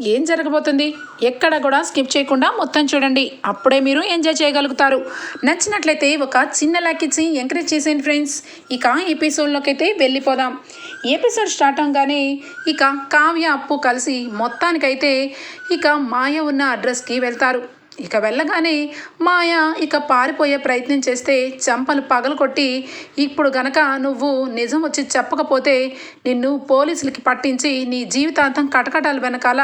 ఏం జరగబోతుంది? ఎక్కడ కూడా స్కిప్ చేయకుండా మొత్తం చూడండి. అప్పుడే మీరు ఎంజాయ్ చేయగలుగుతారు. నచ్చినట్లయితే ఒక చిన్న లైక్ ఇచ్చి ఎంకరేజ్ చేసేయండి ఫ్రెండ్స్. ఇక ఎపిసోడ్లోకి అయితే వెళ్ళిపోదాం. ఎపిసోడ్ స్టార్ట్ అవగానే ఇక కావ్య అప్పు కలిసి మొత్తానికైతే ఇక మాయ ఉన్న అడ్రస్కి వెళ్తారు. ఇక వెళ్ళగానే మాయ ఇక పారిపోయే ప్రయత్నం చేస్తే చంపలు పగలు కొట్టి ఇప్పుడు గనక నువ్వు నిజం వచ్చి చెప్పకపోతే నిన్ను పోలీసులకి పట్టించి నీ జీవితాంతం కటకటాల వెనకాల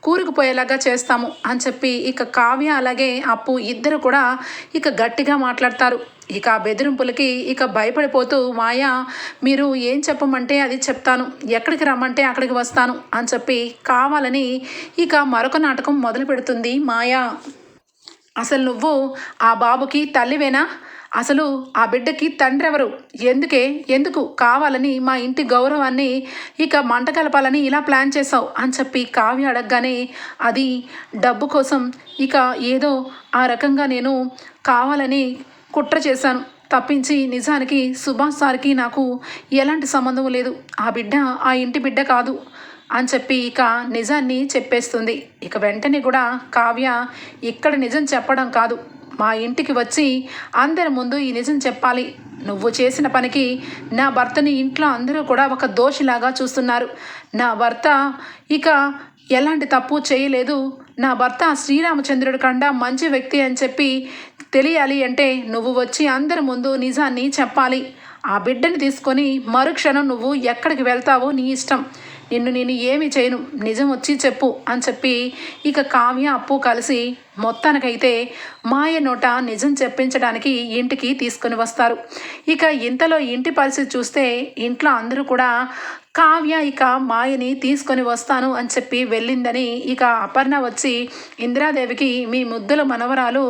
కూరుకుపోయేలాగా చేస్తాము అని చెప్పి ఇక కావ్య అలాగే అప్పు ఇద్దరు కూడా ఇక గట్టిగా మాట్లాడతారు. ఇక ఆ బెదిరింపులకి ఇక భయపడిపోతూ మాయ మీరు ఏం చెప్పమంటే అది చెప్తాను ఎక్కడికి రమ్మంటే అక్కడికి వస్తాను అని చెప్పి కావాలని ఇక మరొక నాటకం మొదలు పెడుతుంది మాయా. అసలు నువ్వు ఆ బాబుకి తల్లివేనా? అసలు ఆ బిడ్డకి తండ్రి ఎవరు ఎందుకే? ఎందుకు కావాలని మా ఇంటి గౌరవాన్ని ఇక మంట కలపాలని ఇలా ప్లాన్ చేసావు అని చెప్పి కావ్య అడగగానే అది డబ్బు కోసం ఇక ఏదో ఆ రకంగా నేను కావాలని కుట్ర చేశాను. తప్పించి నిజానికి సుభాష్ సార్కి నాకు ఎలాంటి సంబంధం లేదు. ఆ బిడ్డ ఆ ఇంటి బిడ్డ కాదు. అని చెప్పి ఇక నిజాన్ని చెప్పేస్తుంది. ఇక వెంటనే కూడా కావ్య ఇక్కడ నిజం చెప్పడం కాదు. మా ఇంటికి వచ్చి అందరి ముందు ఈ నిజం చెప్పాలి. నువ్వు చేసిన పనికి నా భర్తని ఇంట్లో అందరూ కూడా ఒక దోషిలాగా చూస్తున్నారు. నా భర్త ఇక ఎలాంటి తప్పు చేయలేదు. నా భర్త శ్రీరామచంద్రుడి కండా మంచి వ్యక్తి అని చెప్పి తెలియాలి అంటే నువ్వు వచ్చి అందరి ముందు నిజాన్ని చెప్పాలి. ఆ బిడ్డని తీసుకొని మరుక్షణం నువ్వు ఎక్కడికి వెళ్తావో నీ ఇష్టం. నిన్ను నేను ఏమి చేయను. నిజం వచ్చి చెప్పు అని చెప్పి ఇక కావ్య అప్పు కలిసి మొత్తానికైతే మాయ నోట నిజం చెప్పించడానికి ఇంటికి తీసుకొని వస్తారు. ఇక ఇంతలో ఇంటి పరిస్థితి చూస్తే ఇంట్లో అందరూ కూడా కావ్య ఇక మాయని తీసుకొని వస్తాను అని చెప్పి వెళ్ళిందని ఇక అపర్ణ వచ్చి ఇందిరాదేవికి మీ ముద్దుల మనవరాలు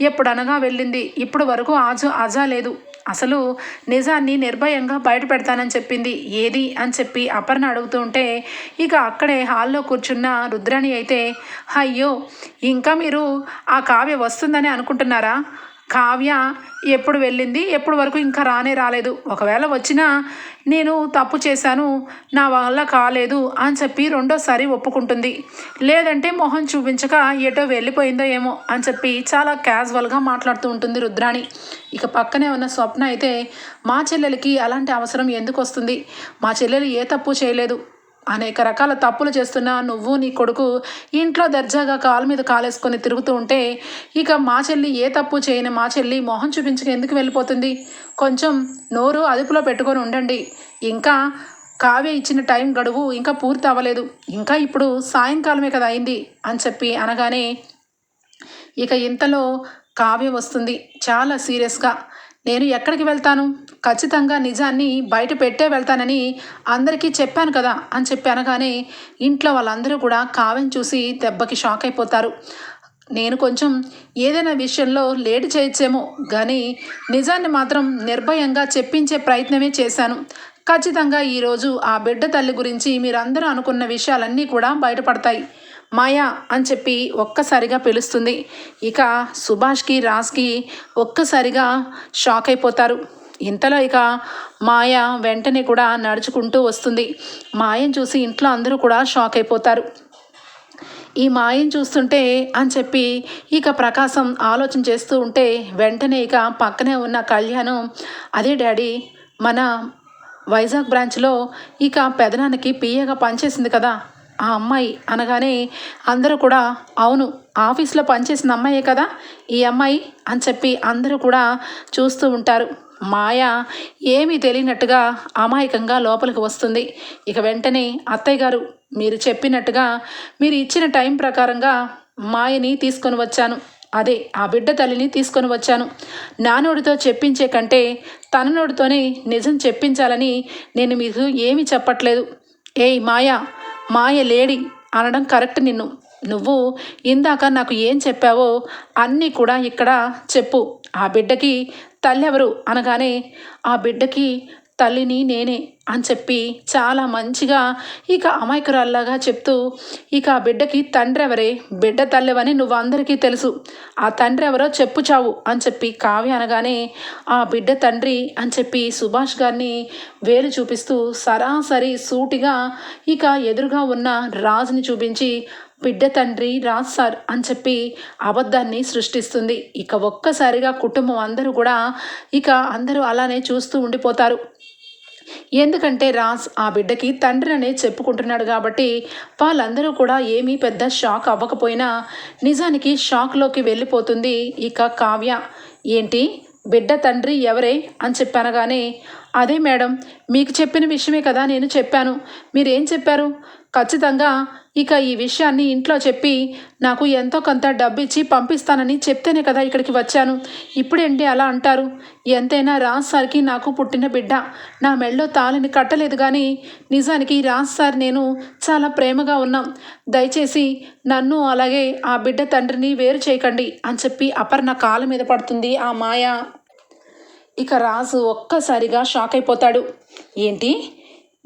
ఎప్పుడనగా వెళ్ళింది. ఇప్పుడు వరకు ఆజు అజా లేదు అసలు నిజాన్ని నిర్భయంగా బయట పెడతానని చెప్పింది. ఏది? అని చెప్పి అపర్ణ అడుగుతూ ఉంటే ఇక అక్కడే హాల్లో కూర్చున్న రుద్రాణి అయితే అయ్యో ఇంకా మీరు ఆ కావ్య వస్తుందని అనుకుంటున్నారా? కావ్య ఎప్పుడు వెళ్ళింది? ఎప్పుడు వరకు ఇంకా రానే రాలేదు. ఒకవేళ వచ్చినా నేను తప్పు చేశాను నా వల్ల కాలేదు అని చెప్పి రెండోసారి ఒప్పుకుంటుంది. లేదంటే మొహం చూపించక ఎటో వెళ్ళిపోయిందో ఏమో అని చెప్పి చాలా క్యాజువల్గా మాట్లాడుతూ ఉంటుంది రుద్రాణి. ఇక పక్కనే ఉన్న స్వప్న అయితే మా చెల్లెలకి అలాంటి అవసరం ఎందుకు వస్తుంది? మా చెల్లెలు ఏ తప్పు చేయలేదు. అనేక రకాల తప్పులు చేస్తున్న నువ్వు నీ కొడుకు ఇంట్లో దర్జాగా కాలు మీద కాలేసుకొని తిరుగుతూ ఉంటే ఇక మా చెల్లి ఏ తప్పు చేయని మా చెల్లి మొహం చూపించక ఎందుకు వెళ్ళిపోతుంది? కొంచెం నోరు అదుపులో పెట్టుకొని ఉండండి. ఇంకా కావ్య ఇచ్చిన టైం గడువు ఇంకా పూర్తి అవ్వలేదు. ఇంకా ఇప్పుడు సాయంకాలమే కదా అయింది అని చెప్పి అనగానే ఇక ఇంతలో కావ్య వస్తుంది చాలా సీరియస్గా. నేను ఎక్కడికి వెళ్తాను? ఖచ్చితంగా నిజాన్ని బయట పెట్టే వెళ్తానని అందరికీ చెప్పాను కదా అని చెప్పి అనగానే ఇంట్లో వాళ్ళందరూ కూడా కావ్యం చూసి దెబ్బకి షాక్ అయిపోతారు. నేను కొంచెం ఏదైనా విషయంలో లేట్ చేయొచ్చేమో కానీ నిజాన్ని మాత్రం నిర్భయంగా చెప్పించే ప్రయత్నమే చేశాను. ఖచ్చితంగా ఈరోజు ఆ బిడ్డ తల్లి గురించి మీరందరూ అనుకున్న విషయాలన్నీ కూడా బయటపడతాయి. మాయా అని చెప్పి ఒక్కసారిగా పిలుస్తుంది. ఇక సుభాష్కి రాజ్కి ఒక్కసారిగా షాక్ అయిపోతారు. ఇంతలో ఇక మాయ వెంటనే కూడా నడుచుకుంటూ వస్తుంది. మాయను చూసి ఇంట్లో అందరూ కూడా షాక్ అయిపోతారు. ఈ మాయం చూస్తుంటే అని చెప్పి ఇక ప్రకాశం ఆలోచన చేస్తూ ఉంటే వెంటనే ఇక పక్కనే ఉన్న కళ్యాణం అదే డాడీ మన వైజాగ్ బ్రాంచ్లో ఇక పెదనాన్నకి పియ్యగా పనిచేసింది కదా ఆ అమ్మాయి అనగానే అందరూ కూడా అవును ఆఫీస్లో పనిచేసిన అమ్మాయే కదా ఈ అమ్మాయి అని చెప్పి అందరూ కూడా చూస్తూ ఉంటారు. మాయ ఏమీ తెలియనట్టుగా అమాయకంగా లోపలికి వస్తుంది. ఇక వెంటనే అత్తయ్య గారు మీరు చెప్పినట్టుగా మీరు ఇచ్చిన టైం ప్రకారంగా మాయని తీసుకొని వచ్చాను. అదే ఆ బిడ్డ తల్లిని తీసుకొని వచ్చాను. నానోడితో చెప్పించే కంటే తననోడితోనే నిజం చెప్పించాలని నేను మీకు ఏమీ చెప్పట్లేదు. ఏయ్ మాయా మాయ లేడి అనడం కరెక్ట్ నిన్ను. నువ్వు ఇందాక నాకు ఏం చెప్పావో అన్నీ కూడా ఇక్కడ చెప్పు. ఆ బిడ్డకి తల్లెవరు అనగానే ఆ బిడ్డకి తల్లిని నేనే అని చెప్పి చాలా మంచిగా ఇక అమాయకురాల్లాగా చెప్తూ ఇక ఆ బిడ్డకి తండ్రి ఎవరే బిడ్డ తల్లివని నువ్వు అందరికీ తెలుసు. ఆ తండ్రి ఎవరో చెప్పు చావు అని చెప్పి కావ్య అనగానే ఆ బిడ్డ తండ్రి అని చెప్పి సుభాష్ గారిని వేలు చూపిస్తూ సరాసరి సూటిగా ఇక ఎదురుగా ఉన్న రాజుని చూపించి బిడ్డ తండ్రి రాజ్ సార్ అని చెప్పి అబద్ధాన్ని సృష్టిస్తుంది. ఇక ఒక్కసారిగా కుటుంబం అందరూ కూడా ఇక అందరూ అలానే చూస్తూ ఉండిపోతారు. ఎందుకంటే రాజ్ ఆ బిడ్డకి తండ్రినే చెప్పుకుంటున్నాడు కాబట్టి వాళ్ళందరూ కూడా ఏమీ పెద్ద షాక్ అవ్వకపోయినా నిజానికి షాక్లోకి వెళ్ళిపోతుంది ఇక కావ్య. ఏంటి? బిడ్డ తండ్రి ఎవరే అని చెప్పనగానే అదే మేడం మీకు చెప్పిన విషయమే కదా నేను చెప్పాను. మీరేం చెప్పారు? ఖచ్చితంగా ఇక ఈ విషయాన్ని ఇంట్లో చెప్పి నాకు ఎంతో కొంత డబ్బు ఇచ్చి పంపిస్తానని చెప్తేనే కదా ఇక్కడికి వచ్చాను. ఇప్పుడేంటి అలా అంటారు? ఎంతైనా రాజ్ సార్కి నాకు పుట్టిన బిడ్డ. నా మెళ్ళో తాళిని కట్టలేదు కానీ నిజానికి రాజ్ సార్ నేను చాలా ప్రేమగా ఉన్నాం. దయచేసి నన్ను అలాగే ఆ బిడ్డ తండ్రిని వేరు చేయకండి అని చెప్పి అపర్ణ కాళ్ళ మీద పడుతుంది ఆ మాయ. ఇక రాజు ఒక్కసారిగా షాక్ అయిపోతాడు. ఏంటి?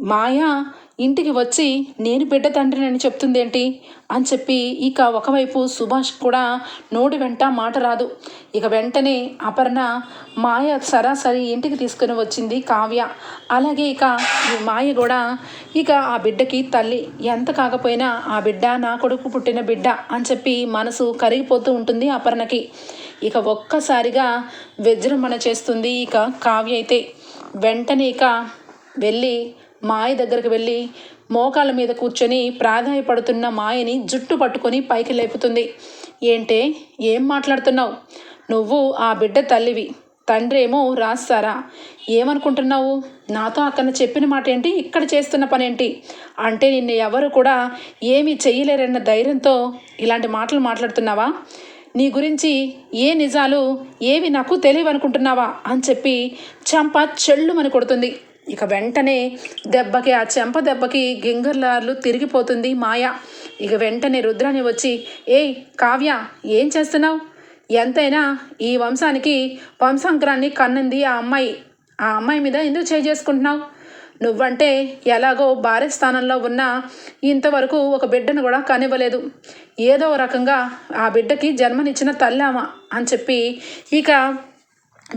మాయ ఇంటికి వచ్చి నేను బిడ్డ తండ్రిని అని చెప్తుందేంటి? అని చెప్పి ఇక ఒకవైపు సుభాష్ కూడా నోటి వెంట మాట రాదు. ఇక వెంటనే అపర్ణ మాయ సరాసరి ఇంటికి తీసుకుని వచ్చింది కావ్య. అలాగే ఇక మాయ కూడా ఇక ఆ బిడ్డకి తల్లి ఎంత కాకపోయినా ఆ బిడ్డ నా కొడుకు పుట్టిన బిడ్డ అని చెప్పి మనసు కరిగిపోతూ ఉంటుంది అపర్ణకి. ఇక ఒక్కసారిగా విజృంభణ చేస్తుంది ఇక కావ్య అయితే. వెంటనే ఇక వెళ్ళి మాయ దగ్గరికి వెళ్ళి మోకాళ్ళ మీద కూర్చొని ప్రాధాయపడుతున్న మాయని జుట్టు పట్టుకొని పైకి లేపుతుంది. ఏంటే? ఏం మాట్లాడుతున్నావు? నువ్వు ఆ బిడ్డ తల్లివి. తండ్రి ఏమో రాస్తారా? ఏమనుకుంటున్నావు? నాతో అక్కడ చెప్పిన మాట ఏంటి ఇక్కడ చేస్తున్న పనేంటి? అంటే నిన్ను ఎవరు కూడా ఏమీ చెయ్యలేరన్న ధైర్యంతో ఇలాంటి మాటలు మాట్లాడుతున్నావా? నీ గురించి ఏ నిజాలు ఏవి నాకు తెలియవనుకుంటున్నావా? అని చెప్పి చంప చెల్లుమని కొడుతుంది. ఇక వెంటనే దెబ్బకి ఆ చెంప దెబ్బకి గింగర్లార్లు తిరిగిపోతుంది మాయ. ఇక వెంటనే రుద్రాని వచ్చి ఏయ్ కావ్య ఏం చేస్తున్నావు? ఎంతైనా ఈ వంశానికి వంశాంకరాన్ని కన్నింది ఆ అమ్మాయి. ఆ అమ్మాయి మీద ఎందుకు చేసుకుంటున్నావు? నువ్వంటే ఎలాగో భార్య స్థానంలో ఉన్న ఇంతవరకు ఒక బిడ్డను కూడా కనివ్వలేదు. ఏదో రకంగా ఆ బిడ్డకి జన్మనిచ్చిన తల్లామా అని చెప్పి ఇక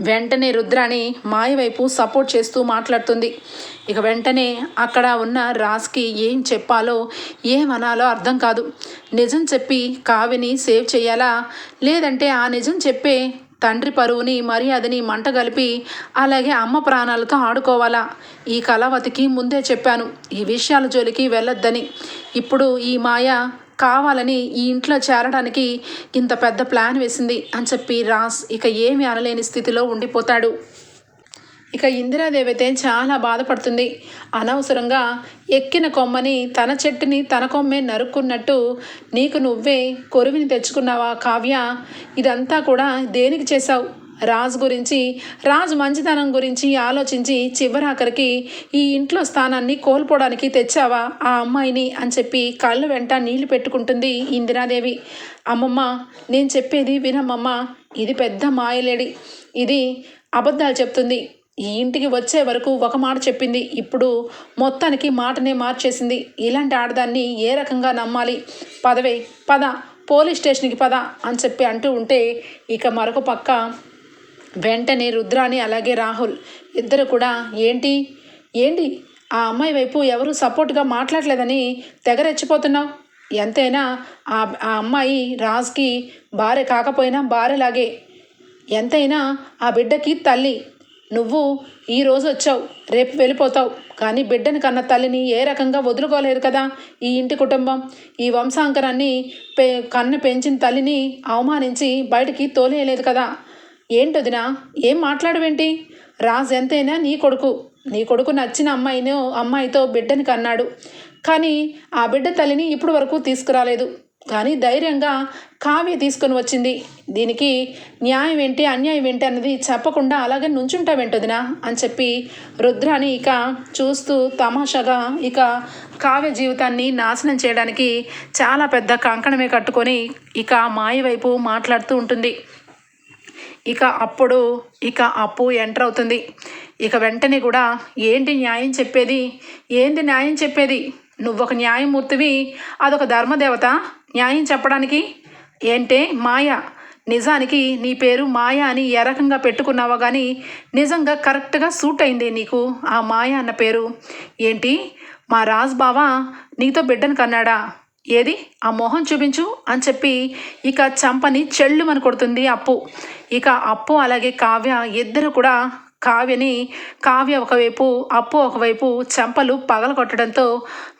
వెంటనే రుద్రాని మాయ వైపు సపోర్ట్ చేస్తూ మాట్లాడుతుంది. ఇక వెంటనే అక్కడ ఉన్న రాజ్కి ఏం చెప్పాలో ఏమనాలో అర్థం కాదు. నిజం చెప్పి కావిని సేవ్ చేయాలా? లేదంటే ఆ నిజం చెప్పే తండ్రి పరువుని మర్యాదని మంట కలిపి అలాగే అమ్మ ప్రాణాలతో ఆడుకోవాలా? ఈ కళావతికి ముందే చెప్పాను ఈ విషయాల జోలికి వెళ్ళొద్దని. ఇప్పుడు ఈ మాయ కావాలని ఈ ఇంట్లో చేరడానికి ఇంత పెద్ద ప్లాన్ వేసింది అని చెప్పి రాస్ ఇక ఏమి అనలేని స్థితిలో ఉండిపోతాడు. ఇక ఇందిరాదేవి అయితే చాలా బాధపడుతుంది. అనవసరంగా ఎక్కిన కొమ్మని తన చెట్టుని తన కొమ్మే నరుక్కున్నట్టు నీకు నువ్వే కొరువిని తెచ్చుకున్నావా కావ్య? ఇదంతా కూడా దేనికి చేశావు? రాజు గురించి రాజు మంచితనం గురించి ఆలోచించి చివరాఖరికి ఈ ఇంట్లో స్థానాన్ని కోల్పోవడానికి తెచ్చావా ఆ అమ్మాయిని అని చెప్పి కళ్ళు వెంట నీళ్ళు పెట్టుకుంటుంది ఇందిరాదేవి. అమ్మమ్మ నేను చెప్పేది వినమ్మమ్మ ఇది పెద్ద మాయలేడి. ఇది అబద్ధాలు చెప్తుంది. ఈ ఇంటికి వచ్చే వరకు ఒక మాట చెప్పింది. ఇప్పుడు మొత్తానికి మాటనే మార్చేసింది. ఇలాంటి ఆడదాన్ని ఏ రకంగా నమ్మాలి? పదవే పద పోలీస్ స్టేషన్కి పద అని చెప్పి అంటూ ఉంటే ఇక మరొక పక్క వెంటనే రుద్రాని అలాగే రాహుల్ ఇద్దరు కూడా ఏంటి? ఏంటి? ఆ అమ్మాయి వైపు ఎవరు సపోర్ట్గా మాట్లాడలేదని తెగరెచ్చిపోతున్నావు? ఎంతైనా ఆ ఆ అమ్మాయి రాజ్కి భార్య కాకపోయినా భార్యలాగే. ఎంతైనా ఆ బిడ్డకి తల్లి. నువ్వు ఈ రోజు వచ్చావు రేపు వెళ్ళిపోతావు. కానీ బిడ్డని కన్న తల్లిని ఏ రకంగా వదులుకోలేరు కదా ఈ ఇంటి కుటుంబం. ఈ వంశాంకరాన్ని పె కన్న పెంచిన తల్లిని అవమానించి బయటికి తోలేయలేదు కదా. ఏంటొదినా? ఏం మాట్లాడవేంటి? రాజు ఎంతైనా నీ కొడుకు. నీ కొడుకు నచ్చిన అమ్మాయిను అమ్మాయితో బిడ్డని కన్నాడు. కానీ ఆ బిడ్డ తల్లిని ఇప్పుడు వరకు తీసుకురాలేదు. కానీ ధైర్యంగా కావ్య తీసుకొని వచ్చింది. దీనికి న్యాయం ఏంటి అన్యాయం ఏంటి అన్నది చెప్పకుండా అలాగే నుంచుంటావేంటదినా? అని చెప్పి రుద్రాని ఇక చూస్తూ తమాషాగా ఇక కావ్య జీవితాన్ని నాశనం చేయడానికి చాలా పెద్ద కంకణమే కట్టుకొని ఇక మాయ వైపు మాట్లాడుతూ ఉంటుంది. ఇక అప్పుడు ఇక అప్పు ఎంటర్ అవుతుంది. ఇక వెంటనే కూడా ఏంటి న్యాయం చెప్పేది? ఏంటి న్యాయం చెప్పేది? నువ్వు ఒక న్యాయమూర్తివి అదొక ధర్మదేవత. న్యాయం చెప్పడానికి ఏంటే మాయ? నిజానికి నీ పేరు మాయ అని ఏ రకంగా పెట్టుకున్నావో కానీ నిజంగా కరెక్ట్గా సూట్ అయింది నీకు ఆ మాయ అన్న పేరు. ఏంటి? మా రాజ్ బావ నీతో బిడ్డను కన్నాడా? ఏది? ఆ మొహం చూపించు అని చెప్పి ఇక చంపని చెల్లుమని కొడుతుంది అప్పు. ఇక అప్పు అలాగే కావ్య ఇద్దరు కూడా కావ్యని కావ్య ఒకవైపు అప్పు ఒకవైపు చెంపలు పగల కొట్టడంతో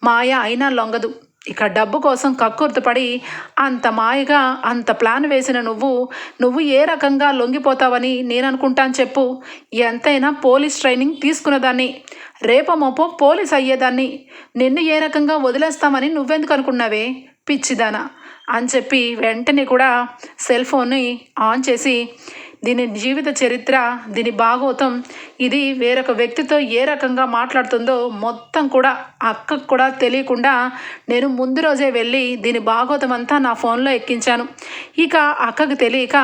మాయ అయినా లొంగదు. ఇక డబ్బు కోసం కక్కుర్తిపడి అంత మాయగా అంత ప్లాన్ వేసిన నువ్వు నువ్వు ఏ రకంగా లొంగిపోతావని నేను అనుకుంటాను చెప్పు. ఎంతైనా పోలీస్ ట్రైనింగ్ తీసుకున్నదాన్ని రేపమోపో పోలీస్ అయ్యేదాన్ని నిన్ను ఏ రకంగా వదిలేస్తామని నువ్వెందుకు అనుకున్నావే? పిచ్చిదానా అని చెప్పి వెంటనే కూడా సెల్ ఫోన్ని ఆన్ చేసి దీని జీవిత చరిత్ర దీని భాగవతం ఇది వేరొక వ్యక్తితో ఏ రకంగా మాట్లాడుతుందో మొత్తం కూడా అక్కకు కూడా తెలియకుండా నేను ముందు రోజే వెళ్ళి దీని భాగవతం అంతా నా ఫోన్లో ఎక్కించాను. ఇక అక్కకు తెలియక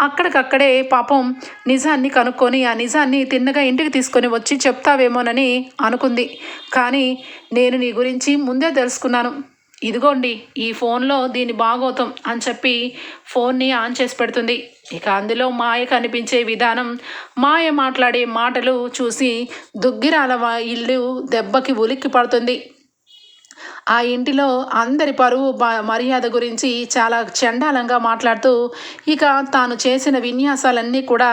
అక్కడికక్కడే పాపం నిజాన్ని కనుక్కొని ఆ నిజాన్ని తిన్నగా ఇంటికి తీసుకొని వచ్చి చెప్తావేమోనని అనుకుంది. కానీ నేను నీ గురించి ముందే తెలుసుకున్నాను. ఇదిగోండి ఈ ఫోన్లో దీని భాగోతం అని చెప్పి ఫోన్ని ఆన్ చేసి పెడుతుంది. ఇక అందులో మాయ కనిపించే విధానం మాయ మాట్లాడే మాటలు చూసి దుగ్గిరాల ఇల్లు దెబ్బకి ఉలిక్కి పడుతుంది. ఆ ఇంటిలో అందరి పరువు మర్యాద గురించి చాలా చండాలంగా మాట్లాడుతూ ఇక తాను చేసిన విన్యాసాలన్నీ కూడా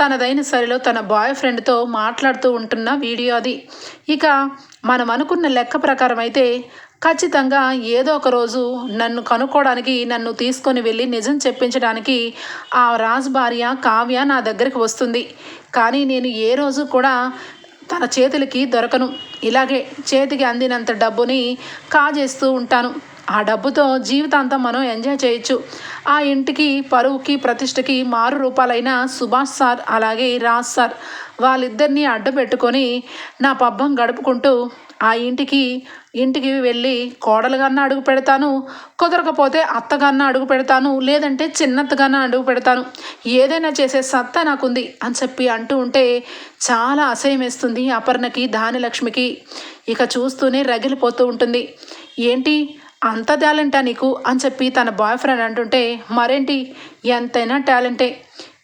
తనదైన సరిలో తన బాయ్ ఫ్రెండ్తో మాట్లాడుతూ ఉంటున్న వీడియో అది. ఇక మనం అనుకున్న లెక్క ప్రకారం అయితే ఖచ్చితంగా ఏదో ఒక రోజు నన్ను కనుక్కోవడానికి నన్ను తీసుకొని వెళ్ళి నిజం చెప్పించడానికి ఆ రాజ్ భార్య కావ్య నా దగ్గరికి వస్తుంది. కానీ నేను ఏ రోజు కూడా తన చేతులకి దొరకను. ఇలాగే చేతికి అందినంత డబ్బుని కాజేస్తూ ఉంటాను. ఆ డబ్బుతో జీవితాంతం మనం ఎంజాయ్ చేయొచ్చు. ఆ ఇంటికి పరువుకి ప్రతిష్టకి మారు రూపాలైన సుభాష్ సార్ అలాగే రాజ్ సార్ వాళ్ళిద్దరినీ అడ్డు పెట్టుకొని నా పబ్బం గడుపుకుంటూ ఆ ఇంటికి ఇంటికి వెళ్ళి కోడలుగాన్న అడుగు పెడతాను కుదరకపోతే అత్తగాన్న అడుగు పెడతాను లేదంటే చిన్నత్తగాన్న అడుగు పెడతాను. ఏదైనా చేసే సత్తా నాకుంది అని చెప్పి అంటూ ఉంటే చాలా అసహ్యం వేస్తుంది అపర్ణకి దానిలక్ష్మికి ఇక చూస్తూనే రగిలిపోతూ ఉంటుంది. ఏంటి? అంత టాలెంటా నీకు? అని చెప్పి తన బాయ్ ఫ్రెండ్ అంటుంటే మరేంటి? ఎంతైనా టాలెంటే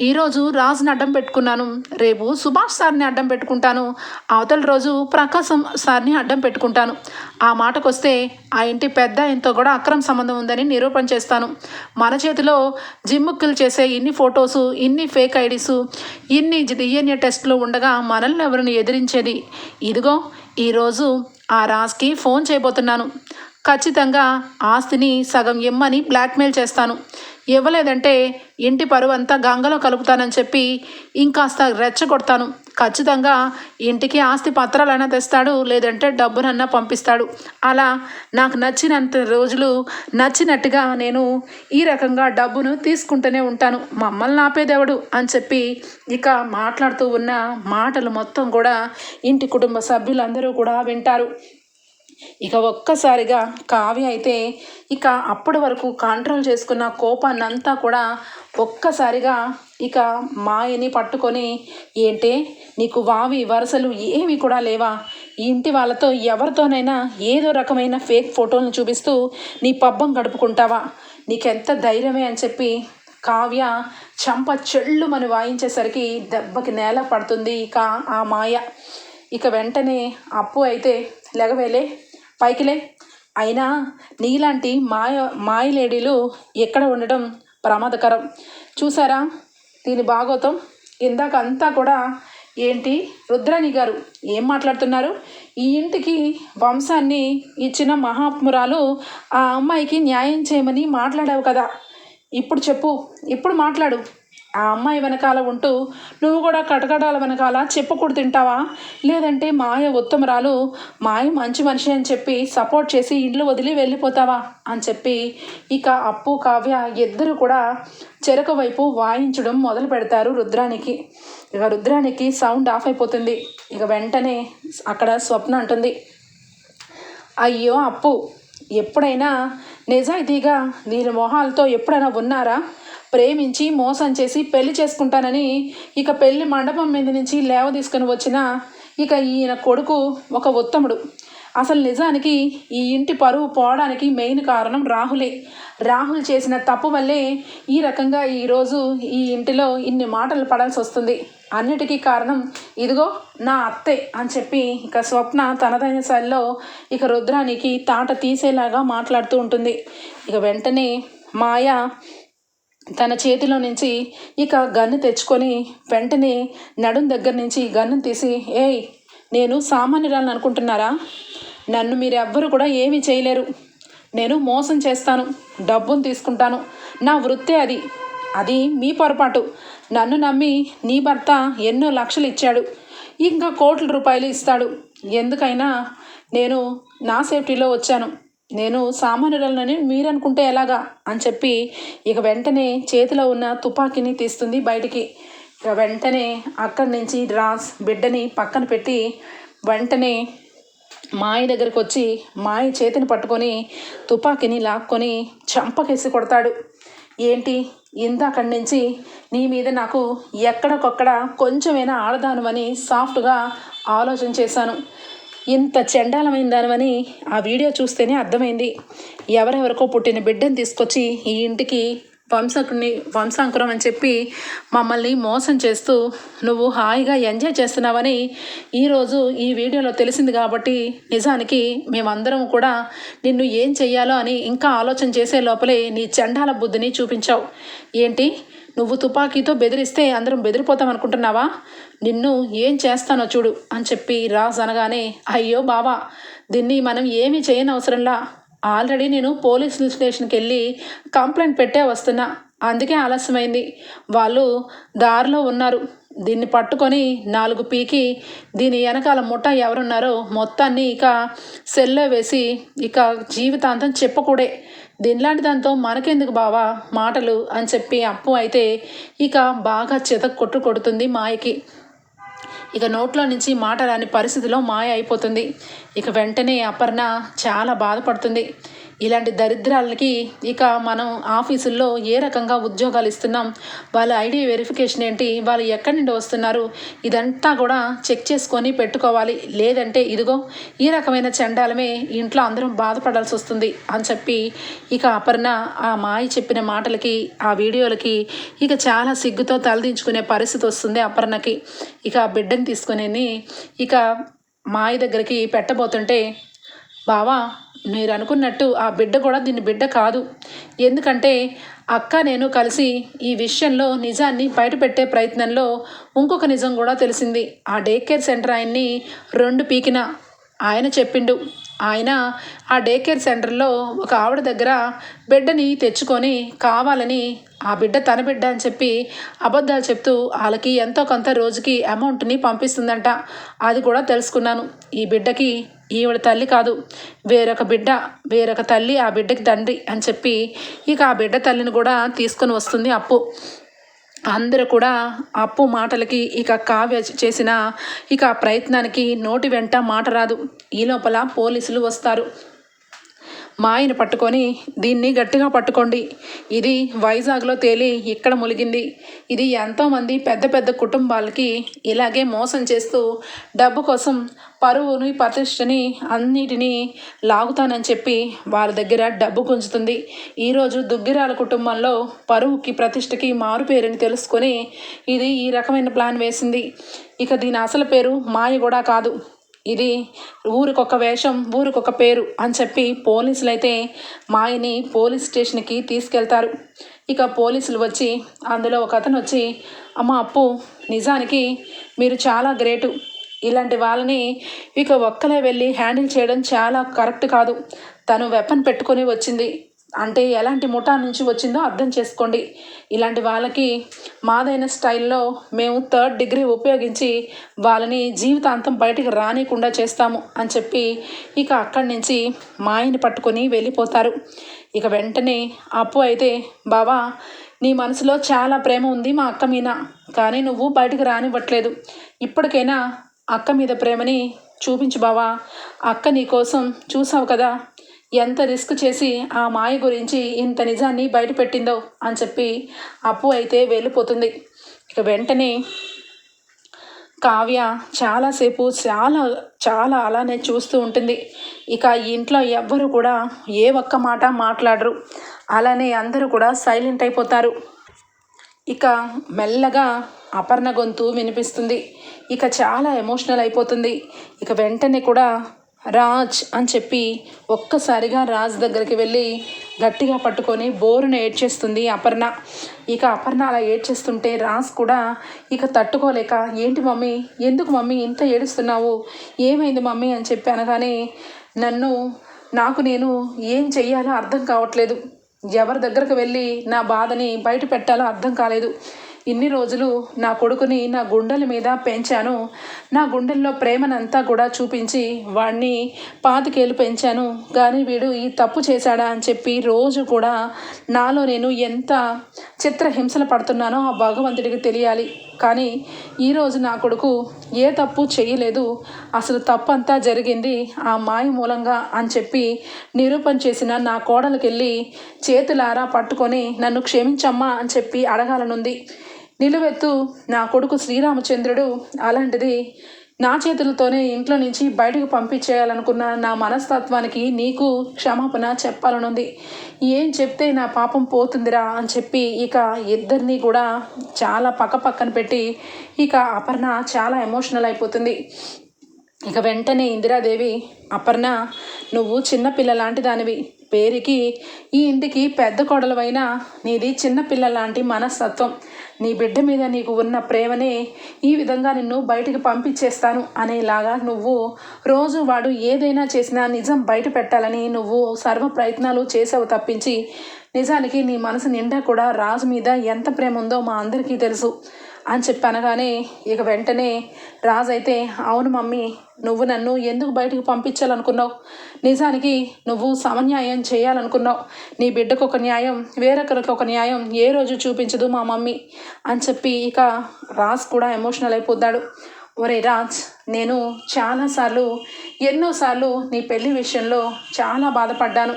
ఈరోజు రాజుని అడ్డం పెట్టుకున్నాను. రేపు సుభాష్ సార్ని అడ్డం పెట్టుకుంటాను. అవతల రోజు ప్రకాశం సార్ని అడ్డం పెట్టుకుంటాను. ఆ మాటకొస్తే ఆ ఇంటి పెద్ద ఆయనతో కూడా అక్రమ సంబంధం ఉందని నిరూపణ చేస్తాను. మన చేతిలో జిమ్ముక్కులు చేసే ఇన్ని ఫొటోసు ఇన్ని ఫేక్ ఐడీసు ఇన్ని డిఎన్ఏ టెస్టులు ఉండగా మనల్ని ఎవరిని ఎదిరించేది? ఇదిగో ఈరోజు ఆ రాజ్కి ఫోన్ చేయబోతున్నాను. ఖచ్చితంగా ఆస్తిని సగం ఇమ్మని బ్లాక్మెయిల్ చేస్తాను. ఇవ్వలేదంటే ఇంటి పరువు అంతా గంగలో కలుపుతానని చెప్పి ఇంకాస్త రెచ్చగొడతాను. ఖచ్చితంగా ఇంటికి ఆస్తి పత్రాలైనా తెస్తాడు లేదంటే డబ్బునన్నా పంపిస్తాడు. అలా నాకు నచ్చినంత రోజులు నచ్చినట్టుగా నేను ఈ రకంగా డబ్బును తీసుకుంటూనే ఉంటాను. మమ్మల్ని ఆపేదేవడు? అని చెప్పి ఇక మాట్లాడుతూ ఉన్న మాటలు మొత్తం కూడా ఇంటి కుటుంబ సభ్యులందరూ కూడా వింటారు. ఇక ఒక్కసారిగా కావ్య అయితే ఇక అప్పటి వరకు కంట్రోల్ చేసుకున్న కోపాన్నంతా కూడా ఒక్కసారిగా ఇక మాయని పట్టుకొని ఏంటే నీకు వావి వరసలు ఏమీ కూడా లేవా? ఈ ఇంటి వాళ్ళతో ఎవరితోనైనా ఏదో రకమైన ఫేక్ ఫోటోలను చూపిస్తూ నీ పబ్బం గడుపుకుంటావా? నీకెంత ధైర్యమే? అని చెప్పి కావ్య చంప చెళ్ళుమని వాయించేసరికి దెబ్బకి నేల పడుతుంది ఇక ఆ మాయ. ఇక వెంటనే అప్పు అయితే లెగవేలే పైకిలే అయినా నీలాంటి మాయ మాయ లేడీలు ఎక్కడ ఉండడం ప్రమాదకరం. చూసారా దీని భాగవతం ఇందాక అంతా కూడా ఏంటి? రుద్రాణి గారు ఏం మాట్లాడుతున్నారు? ఈ ఇంటికి వంశాన్ని ఇచ్చిన మహాత్మురాలు ఆ అమ్మాయికి న్యాయం చేయమని మాట్లాడావు కదా. ఇప్పుడు చెప్పు. ఇప్పుడు మాట్లాడు. ఆ అమ్మాయి వెనకాల ఉంటూ నువ్వు కూడా కటకటాల వెనకాల చెప్పుకుడు తింటావా? లేదంటే మాయ ఉత్తమరాలు మాయ మంచి మనిషి అని చెప్పి సపోర్ట్ చేసి ఇండ్లు వదిలి వెళ్ళిపోతావా? అని చెప్పి ఇక అప్పు కావ్య ఇద్దరు కూడా చెరక వైపు వాయించడం మొదలు పెడతారు రుద్రానికి. ఇక రుద్రానికి సౌండ్ ఆఫ్ అయిపోతుంది. ఇక వెంటనే అక్కడ స్వప్న అంటుంది అయ్యో అప్పు ఎప్పుడైనా నిజాయితీగా దీని మొహాలతో ఎప్పుడైనా ఉన్నారా? ప్రేమించి మోసం చేసి పెళ్ళి చేసుకుంటానని ఇక పెళ్ళి మండపం మీద నుంచి లేవ తీసుకుని వచ్చిన ఇక ఈయన కొడుకు ఒక ఉత్తముడు. అసలు నిజానికి ఈ ఇంటి పరువు పోవడానికి మెయిన్ కారణం రాహులే. రాహుల్ చేసిన తప్పు వల్లే ఈ రకంగా ఈరోజు ఈ ఇంటిలో ఇన్ని మాటలు పడాల్సి వస్తుంది. అన్నిటికీ కారణం ఇదిగో నా అత్తే అని చెప్పి ఇక స్వప్న తనదైన శైలిలో ఇక రుద్రానికి తాట తీసేలాగా మాట్లాడుతూ ఉంటుంది. ఇక వెంటనే మాయ తన చేతిలో నుంచి ఇక గన్ను తెచ్చుకొని వెంటనే నడుం దగ్గర నుంచి గన్ను తీసి ఏయ్ నేను సామాన్యురాలను అనుకుంటున్నారా? నన్ను మీరెవ్వరు కూడా ఏమీ చేయలేరు. నేను మోసం చేస్తాను. డబ్బును తీసుకుంటాను. నా వృత్తే అది. అది మీ పొరపాటు. నన్ను నమ్మి నీ భర్త ఎన్నో లక్షలు ఇచ్చాడు. ఇంకా కోట్ల రూపాయలు ఇస్తాడు. ఎందుకైనా నేను నా సేఫ్టీలో వచ్చాను. నేను సామాన్యురాలని మీరు అనుకుంటే ఎలాగా? అని చెప్పి ఇక వెంటనే చేతిలో ఉన్న తుపాకీని తీస్తుంది బయటికి. ఇక వెంటనే అక్కడి నుంచి రాస్ బిడ్డని పక్కన పెట్టి వెంటనే మాయ దగ్గరికి వచ్చి మాయ చేతిని పట్టుకొని తుపాకీని లాక్కొని చంపకేసి కొడతాడు. ఏంటి? ఇందాకడి నుంచి నీ మీద నాకు ఎక్కడికొక్కడ కొంచెమైనా ఆడదానువని సాఫ్ట్గా ఆలోచన చేశాను. ఇంత చండాలమైన దానివని ఆ వీడియో చూస్తేనే అర్థమైంది. ఎవరెవరికో పుట్టిన బిడ్డను తీసుకొచ్చి ఈ ఇంటికి వంశకుని వంశాంకురం అని చెప్పి మమ్మల్ని మోసం చేస్తూ నువ్వు హాయిగా ఎంజాయ్ చేస్తున్నావని ఈరోజు ఈ వీడియోలో తెలిసింది కాబట్టి నిజానికి మేమందరం కూడా నిన్ను ఏం చెయ్యాలో అని ఇంకా ఆలోచన చేసే లోపలే నీ చండాల బుద్ధిని చూపించావు. ఏంటి? నువ్వు తుపాకీతో బెదిరిస్తే అందరం బెదిరిపోతాం అనుకుంటున్నావా? నిన్ను ఏం చేస్తానో చూడు అని చెప్పి రాజ్ అనగానే అయ్యో బావా దీన్ని మనం ఏమీ చేయనవసరంలా. ఆల్రెడీ నేను పోలీస్ స్టేషన్కి వెళ్ళి కంప్లైంట్ పెట్టే వస్తున్నా. అందుకే ఆలస్యమైంది. వాళ్ళు దారిలో ఉన్నారు. దీన్ని పట్టుకొని నాలుగు పీకి దీని వెనకాల ముఠ ఎవరున్నారో మొత్తాన్ని ఇక సెల్లో వేసి ఇక జీవితాంతం చెప్పకూడే. దీనిలాంటి దాంతో మనకెందుకు బావా మాటలు అని చెప్పి అప్పు అయితే ఇక బాగా చెత కొట్టు కొడుతుంది మాయకి. ఇక నోట్లో నుంచి మాట రాని పరిస్థితిలో మాయ అయిపోతుంది. ఇక వెంటనే అపర్ణ చాలా బాధపడుతుంది. ఇలాంటి దరిద్రాలకి ఇక మనం ఆఫీసుల్లో ఏ రకంగా ఉద్యోగాలు ఇస్తున్నాం? వాళ్ళ ఐడి వెరిఫికేషన్ ఏంటి? వాళ్ళు ఎక్కడి నుండి వస్తున్నారు? ఇదంతా కూడా చెక్ చేసుకొని పెట్టుకోవాలి. లేదంటే ఇదిగో ఈ రకమైన చండాలమే ఇంట్లో అందరం బాధపడాల్సి వస్తుంది అని చెప్పి ఇక అపర్ణ ఆ మాయ చెప్పిన మాటలకి ఆ వీడియోలకి ఇక చాలా సిగ్గుతో తలదించుకునే పరిస్థితి వస్తుంది అపర్ణకి. ఇక ఆ బిడ్డని తీసుకుని ఇక మాయ దగ్గరికి పెట్టబోతుంటే బావా మీరు అనుకున్నట్టు ఆ బిడ్డ కూడా దీని బిడ్డ కాదు. ఎందుకంటే అక్క నేను కలిసి ఈ విషయంలో నిజాన్ని బయటపెట్టే ప్రయత్నంలో ఇంకొక నిజం కూడా తెలిసింది. ఆ డే కేర్ సెంటర్ ఆయన్ని రెండు పీకిన ఆయన చెప్పిండు. ఆయన ఆ డే కేర్ సెంటర్లో ఒక ఆవిడ దగ్గర బిడ్డని తెచ్చుకొని కావాలని ఆ బిడ్డ తన బిడ్డ అని చెప్పి అబద్ధాలు చెప్తూ వాళ్ళకి ఎంతో కొంత రోజుకి అమౌంట్ని పంపిస్తుందంట. అది కూడా తెలుసుకున్నాను. ఈ బిడ్డకి ఈవిడ తల్లి కాదు. వేరొక బిడ్డ వేరొక తల్లి ఆ బిడ్డకి తండ్రి అని చెప్పి ఇక ఆ బిడ్డ తల్లిని కూడా తీసుకొని వస్తుంది అప్పు. అందరూ కూడా అప్పు మాటలకి ఇక కావ్య చేసిన ఇక ప్రయత్నానికి నోటి వెంట మాట రాదు. ఈ లోపల పోలీసులు వస్తారు. మా ఆయన పట్టుకొని దీన్ని గట్టిగా పట్టుకోండి. ఇది వైజాగ్లో తేలి ఇక్కడ ములిగింది. ఇది ఎంతోమంది పెద్ద పెద్ద కుటుంబాలకి ఇలాగే మోసం చేస్తూ డబ్బు కోసం పరువుని ప్రతిష్టని అన్నిటినీ లాగుతానని చెప్పి వారి దగ్గర డబ్బు గుంజుతుంది. ఈరోజు దుగ్గిరాల కుటుంబంలో పరువుకి ప్రతిష్టకి మారుపేరని తెలుసుకొని ఇది ఈ రకమైన ప్లాన్ వేసింది. ఇక దీని అసలు పేరు మాయ కూడా కాదు. ఇది ఊరికొక వేషం ఊరికొక పేరు అని చెప్పి పోలీసులు అయితే మాయని పోలీస్ స్టేషన్కి తీసుకెళ్తారు. ఇక పోలీసులు వచ్చి అందులో ఒక అతను వచ్చి అమ్మ అప్పు నిజానికి మీరు చాలా గ్రేటు. ఇలాంటి వాళ్ళని ఇక ఒక్కలే వెళ్ళి హ్యాండిల్ చేయడం చాలా కరెక్ట్ కాదు. తను వెపన్ పెట్టుకొని వచ్చింది. అంటే ఎలాంటి ముఠా నుంచి వచ్చిందో అర్థం చేసుకోండి. ఇలాంటి వాళ్ళకి మాదైన స్టైల్లో మేము థర్డ్ డిగ్రీ ఉపయోగించి వాళ్ళని జీవితాంతం బయటికి రానికుండా చేస్తాము అని చెప్పి ఇక అక్కడి నుంచి మాయని పట్టుకొని వెళ్ళిపోతారు. ఇక వెంటనే అప్పు అయితే బావా నీ మనసులో చాలా ప్రేమ ఉంది మా అక్క మీద కానీ నువ్వు బయటకు రానివ్వట్లేదు. ఇప్పటికైనా అక్క మీద ప్రేమని చూపించు బావా. అక్క నీ కోసం చూసావు కదా ఎంత రిస్క్ చేసి ఆ మాయ గురించి ఇంత నిజాన్ని బయటపెట్టిందో అని చెప్పి అప్పు అయితే వెళ్ళిపోతుంది. ఇక వెంటనే కావ్య చాలాసేపు చాలా చాలా అలానే చూస్తూ ఉంటుంది. ఇక ఇంట్లో ఎవ్వరు కూడా ఏ ఒక్క మాట మాట్లాడరు. అలానే అందరూ కూడా సైలెంట్ అయిపోతారు. ఇక మెల్లగా అపర్ణ గొంతు వినిపిస్తుంది. ఇక చాలా ఎమోషనల్ అయిపోతుంది. ఇక వెంటనే కూడా రాజ్ అని చెప్పి ఒక్కసారిగా రాజ్ దగ్గరికి వెళ్ళి గట్టిగా పట్టుకొని బోరును ఏడ్చేస్తుంది అపర్ణ. ఇక అపర్ణ అలా ఏడ్చేస్తుంటే రాజ్ కూడా ఇక తట్టుకోలేక ఏంటి మమ్మీ? ఎందుకు మమ్మీ ఇంత ఏడుస్తున్నావు? ఏమైంది మమ్మీ? అని చెప్పి అనగానే నన్ను నాకు నేను ఏం చెయ్యాలో అర్థం కావట్లేదు. ఎవరి దగ్గరకు వెళ్ళి నా బాధని బయట పెట్టాలో అర్థం కాలేదు. ఇన్ని రోజులు నా కొడుకుని నా గుండెల మీద పెంచాను. నా గుండెల్లో ప్రేమనంతా కూడా చూపించి వాడిని పాతికేలు పెంచాను. కానీ వీడు ఈ తప్పు చేశాడా అని చెప్పి రోజు కూడా నాలో నేను ఎంత చిత్రహింసలు పడుతున్నానో ఆ భగవంతుడికి తెలియాలి. కానీ ఈరోజు నా కొడుకు ఏ తప్పు చేయలేదు. అసలు తప్పంతా జరిగింది ఆ మాయ మూలంగా అని చెప్పి నిరూపణ చేసిన నా కోడలికెళ్ళి చేతులారా పట్టుకొని నన్ను క్షమించమ్మా అని చెప్పి అడగాలనుంది. నిలువెత్తు నా కొడుకు శ్రీరామచంద్రుడు అలాంటిది నా చేతులతోనే ఇంట్లో నుంచి బయటకు పంపించేయాలనుకున్న నా మనస్తత్వానికి నీకు క్షమాపణ చెప్పాలనుంది. ఏం చెప్తే నా పాపం పోతుందిరా అని చెప్పి ఇక ఇద్దరిని కూడా చాలా పక్క పక్కన పెట్టి ఇక అపర్ణ చాలా ఎమోషనల్ అయిపోతుంది. ఇక వెంటనే ఇందిరాదేవి అపర్ణ నువ్వు చిన్నపిల్ల లాంటి దానివి. పేరుకి ఈ ఇంటికి పెద్ద కొడలవైన నీది చిన్నపిల్ల లాంటి మనస్తత్వం. నీ బిడ్డ మీద నీకు ఉన్న ప్రేమనే ఈ విధంగా నిన్ను బయటికి పంపించేస్తాను అనేలాగా నువ్వు రోజు వాడు ఏదైనా చేసినా నిజం బయట పెట్టాలని నువ్వు సర్వ ప్రయత్నాలు చేసావు తప్పించి నిజానికి నీ మనసు నిండా కూడా రాజు మీద ఎంత ప్రేమ ఉందో మా అందరికీ తెలుసు. అని చెప్పి అనగానే ఇక వెంటనే రాజు అయితే అవును మమ్మీ నువ్వు నన్ను ఎందుకు బయటకు పంపించాలనుకున్నావు? నిజానికి నువ్వు సమన్యాయం చేయాలనుకున్నావు. నీ బిడ్డకు ఒక న్యాయం వేరొకరికి ఒక న్యాయం ఏ రోజు చూపించదు మా మమ్మీ అని చెప్పి ఇక రాజ్ కూడా ఎమోషనల్ అయిపోతాడు ఒరే రాజ్ నేను చాలాసార్లు ఎన్నోసార్లు నీ పెళ్ళి విషయంలో చాలా బాధపడ్డాను.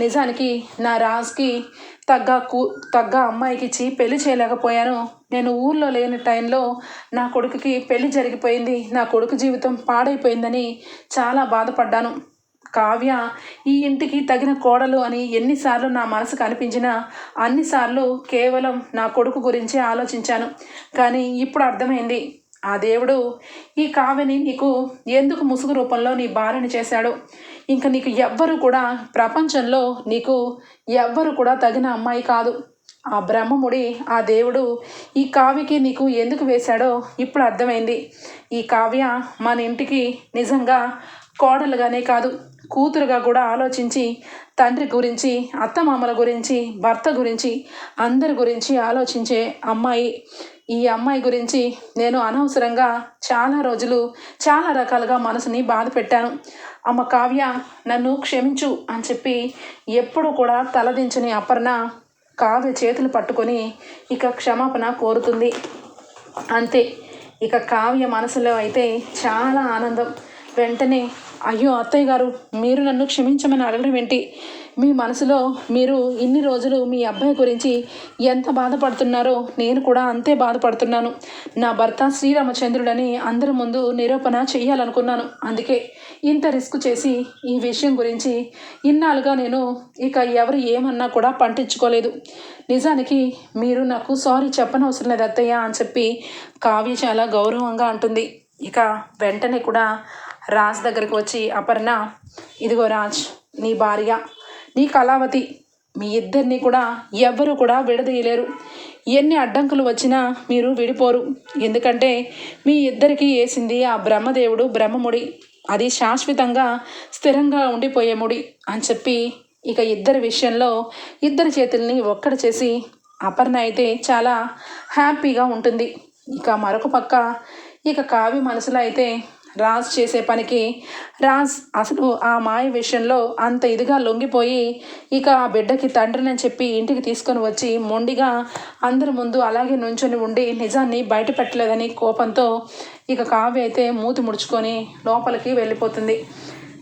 నిజానికి నా రాజ్కి తగ్గ కూ తగ్గ అమ్మాయికి ఇచ్చి పెళ్ళి చేయలేకపోయాను. నేను ఊర్లో లేని టైంలో నా కొడుకుకి పెళ్ళి జరిగిపోయింది. నా కొడుకు జీవితం పాడైపోయిందని చాలా బాధపడ్డాను. కావ్య ఈ ఇంటికి తగిన కోడలు అని ఎన్నిసార్లు నా మనసుకు అనిపించినా అన్నిసార్లు కేవలం నా కొడుకు గురించి ఆలోచించాను. కానీ ఇప్పుడు అర్థమైంది. ఆ దేవుడు ఈ కావ్యని నీకు ఎందుకు ముసుగు రూపంలో నీ భార్యని చేశాడు? ఇంకా నీకు ఎవ్వరు కూడా ప్రపంచంలో నీకు ఎవ్వరు కూడా తగిన అమ్మాయి కాదు. ఆ బ్రహ్మముడి ఆ దేవుడు ఈ కావ్యకి నీకు ఎందుకు వేశాడో ఇప్పుడు అర్థమైంది. ఈ కావ్య మన ఇంటికి నిజంగా కోడలుగానే కాదు. కూతురుగా కూడా ఆలోచించి తండ్రి గురించి అత్తమామల గురించి భర్త గురించి అందరి గురించి ఆలోచించే అమ్మాయి. ఈ అమ్మాయి గురించి నేను అనవసరంగా చాలా రోజులు చాలా రకాలుగా మనసుని బాధ పెట్టాను. అమ్మ కావ్య నన్ను క్షమించు అని చెప్పి ఎప్పుడు కూడా తలదించని అపర్ణ కావ్య చేతులు పట్టుకొని ఇక క్షమాపణ కోరుతుంది. అంతే. ఇక కావ్య మనసులో అయితే చాలా ఆనందం. వెంటనే అయ్యో అత్తయ్య గారు మీరు నన్ను క్షమించమని అడగడం ఏంటి? మీ మనసులో మీరు ఇన్ని రోజులు మీ అబ్బాయి గురించి ఎంత బాధపడుతున్నారో నేను కూడా అంతే బాధపడుతున్నాను. నా భర్త శ్రీరామచంద్రుడని అందరి ముందు నిరూపణ చేయాలనుకున్నాను. అందుకే ఇంత రిస్క్ చేసి ఈ విషయం గురించి ఇన్నాళ్ళుగా నేను ఇక ఎవరు ఏమన్నా కూడా పంటించుకోలేదు. నిజానికి మీరు నాకు సారీ చెప్పనవసరం లేదు అత్తయ్య అని చెప్పి కావ్య చాలా గౌరవంగా అంటుంది. ఇక వెంటనే కూడా రాజ్ దగ్గరికి వచ్చి అపర్ణ ఇదిగో రాజ్ నీ భార్య నీ కళావతి మీ ఇద్దరిని కూడా ఎవ్వరు కూడా విడదీయలేరు. ఎన్ని అడ్డంకులు వచ్చినా మీరు విడిపోరు. ఎందుకంటే మీ ఇద్దరికి వేసింది ఆ బ్రహ్మదేవుడు బ్రహ్మముడి. అది శాశ్వతంగా స్థిరంగా ఉండిపోయే ముడి అని చెప్పి ఇక ఇద్దరి విషయంలో ఇద్దరి చేతుల్ని ఒక్కడ చేసి అపర్ణ అయితే చాలా హ్యాపీగా ఉంటుంది. ఇక మరొక పక్క ఇక కావి మనసులో అయితే రాజ్ చేసే పనికి రాజ్ అసలు ఆ మాయ విషయంలో అంత ఇదిగా లొంగిపోయి ఇక ఆ బిడ్డకి తండ్రిని చెప్పి ఇంటికి తీసుకొని వచ్చి మొండిగా అందరి ముందు అలాగే నుంచొని ఉండి నిజాన్ని బయట పెట్టలేదని కోపంతో ఇక కావ్య అయితే మూతి ముడుచుకొని లోపలికి వెళ్ళిపోతుంది.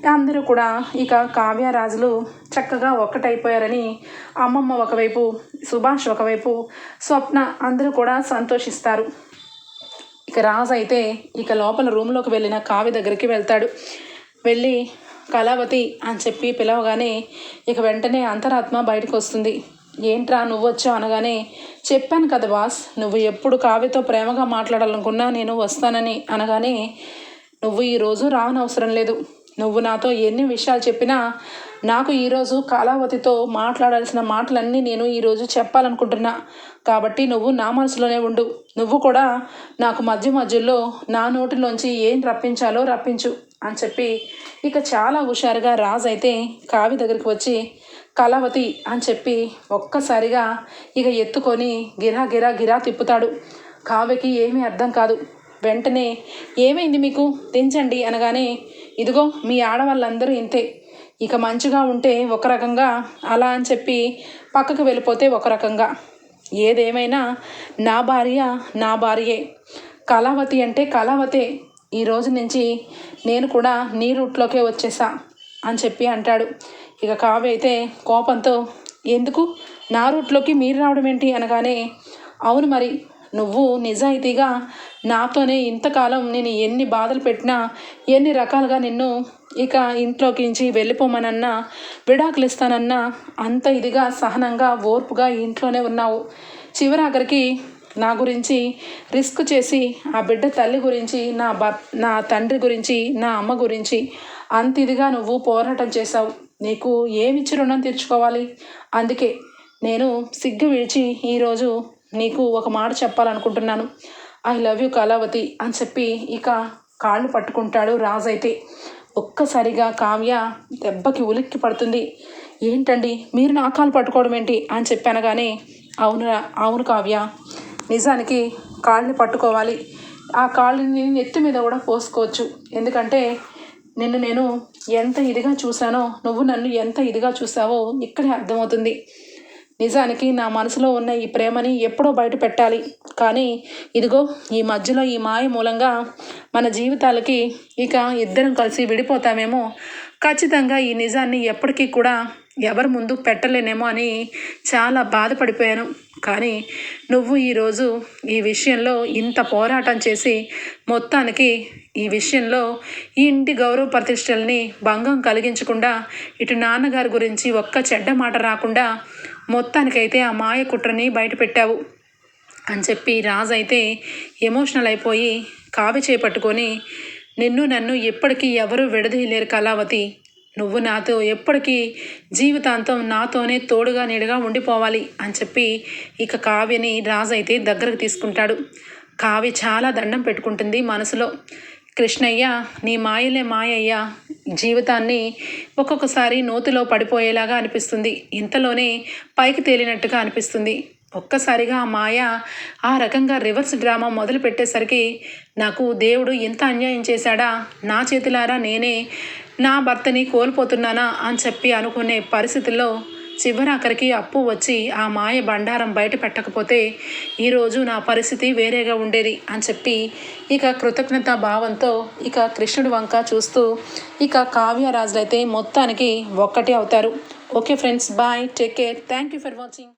అందరూ కూడా ఇక కావ్య రాజులు చక్కగా ఒక్కటైపోయారని అమ్మమ్మ ఒకవైపు సుభాష్ ఒకవైపు స్వప్న అందరూ కూడా సంతోషిస్తారు. ఇక రాజు అయితే ఇక లోపల రూమ్లోకి వెళ్ళిన కావ్య దగ్గరికి వెళ్తాడు. వెళ్ళి కళావతి అని చెప్పి పిలవగానే ఇక వెంటనే అంతరాత్మ బయటకు వస్తుంది. ఏంట్రా నువ్వు వచ్చావు అనగానే చెప్పాను కదా బాస్ నువ్వు ఎప్పుడు కావ్యతో ప్రేమగా మాట్లాడాలనుకున్నా నేను వస్తానని అనగానే నువ్వు ఈరోజు రావనవసరం లేదు. నువ్వు నాతో ఎన్ని విషయాలు చెప్పినా నాకు ఈరోజు కళావతితో మాట్లాడాల్సిన మాటలన్నీ నేను ఈరోజు చెప్పాలనుకుంటున్నా. కాబట్టి నువ్వు నా మనసులోనే ఉండు. నువ్వు కూడా నాకు మధ్య మధ్యలో నా నోటిలోంచి ఏం రప్పించాలో రప్పించు అని చెప్పి ఇక చాలా హుషారుగా రాజు అయితే కావి దగ్గరికి వచ్చి కళావతి అని చెప్పి ఒక్కసారిగా ఇక ఎత్తుకొని గిరా గిరా గిరా తిప్పుతాడు. కావ్యకి ఏమీ అర్థం కాదు. వెంటనే ఏమైంది మీకు? దించండి అనగానే ఇదిగో మీ ఆడవాళ్ళందరూ ఇంతే. ఇక మంచిగా ఉంటే ఒక రకంగా అలా అని చెప్పి పక్కకు వెళ్ళిపోతే ఒక రకంగా. ఏదేమైనా నా భార్య నా భార్యే. కళావతి అంటే కళావతే. ఈ రోజు నుంచి నేను కూడా నీ రూట్లోకే వచ్చేసా అని చెప్పి అంటాడు. ఇక కావ్య అయితే కోపంతో ఎందుకు? నా రూట్లోకి మీరు రావడం ఏంటి? అనగానే అవును మరి నువ్వు నిజాయితీగా నాతోనే ఇంతకాలం నేను ఎన్ని బాధలు పెట్టినా ఎన్ని రకాలుగా నిన్ను ఇక ఇంట్లోకి నుంచి వెళ్ళిపోమనన్నా విడాకులు ఇస్తానన్నా అంత ఇదిగా సహనంగా ఓర్పుగా ఇంట్లోనే ఉన్నావు. చివరాఖరికి నా గురించి రిస్క్ చేసి ఆ బిడ్డ తల్లి గురించి నా భర్ నా తండ్రి గురించి నా అమ్మ గురించి అంత ఇదిగా నువ్వు పోరాటం చేశావు. నీకు ఏమిచ్చి రుణం తీర్చుకోవాలి? అందుకే నేను సిగ్గు విడిచి ఈరోజు నీకు ఒక మాట చెప్పాలనుకుంటున్నాను. ఐ లవ్ యూ కళావతి అని చెప్పి ఇక కాళ్ళు పట్టుకుంటాడు రాజు అయితే. ఒక్కసారిగా కావ్య దెబ్బకి ఉలిక్కి పడుతుంది. ఏంటండి మీరు నా కాలు పట్టుకోవడం ఏంటి? అని చెప్పాను కానీ అవును అవును కావ్య. నిజానికి కాళ్ళని పట్టుకోవాలి. ఆ కాళ్ళని నెత్తి మీద కూడా పోసుకోవచ్చు. ఎందుకంటే నిన్ను నేను ఎంత ఇదిగా చూశానో నువ్వు నన్ను ఎంత ఇదిగా చూసావో ఇక్కడే అర్థమవుతుంది. నిజానికి నా మనసులో ఉన్న ఈ ప్రేమని ఎప్పుడో బయట పెట్టాలి. కానీ ఇదిగో ఈ మధ్యలో ఈ మాయ మూలంగా మన జీవితాలకి ఇక ఇద్దరం కలిసి విడిపోతామేమో. ఖచ్చితంగా ఈ నిజాన్ని ఎప్పటికీ కూడా ఎవరి ముందు పెట్టలేనేమో అని చాలా బాధపడిపోయాను. కానీ నువ్వు ఈరోజు ఈ విషయంలో ఇంత పోరాటం చేసి మొత్తానికి ఈ విషయంలో ఈ ఇంటి గౌరవ ప్రతిష్టల్ని భంగం కలిగించకుండా ఇటు నాన్నగారి గురించి ఒక్క చెడ్డ మాట రాకుండా మొత్తానికైతే ఆ మాయ కుట్రని బయటపెట్టావు అని చెప్పి రాజు అయితే ఎమోషనల్ అయిపోయి కావి చేపట్టుకొని నిన్ను నన్ను ఎప్పటికీ ఎవరూ విడదీయలేరు కళావతి. నువ్వు నాతో ఎప్పటికీ జీవితాంతం నాతోనే తోడుగా నీడుగా ఉండిపోవాలి అని చెప్పి ఇక కావ్యని రాజు అయితే దగ్గరకు తీసుకుంటాడు. కావ్య చాలా దండం పెట్టుకుంటుంది మనసులో. కృష్ణయ్య నీ మాయలే మాయయ్య జీవితాన్ని ఒక్కొక్కసారి నోతిలో పడిపోయేలాగా అనిపిస్తుంది. ఇంతలోనే పైకి తేలినట్టుగా అనిపిస్తుంది. ఒక్కసారిగా ఆ మాయ ఆ రకంగా రివర్స్ డ్రామా మొదలు పెట్టేసరికి నాకు దేవుడు ఎంత అన్యాయం చేశాడా? నా చేతులారా నేనే నా భర్తని కోల్పోతున్నానా అని చెప్పి అనుకునే పరిస్థితుల్లో చివరాఖరికి అప్పు వచ్చి ఆ మాయ బండారం బయట పెట్టకపోతే ఈరోజు నా పరిస్థితి వేరేగా ఉండేది అని చెప్పి ఇక కృతజ్ఞత భావంతో ఇక కృష్ణుడి వంక చూస్తూ ఇక కావ్యరాజులైతే మొత్తానికి ఒక్కటే అవుతారు. Okay friends bye take care thank you for watching.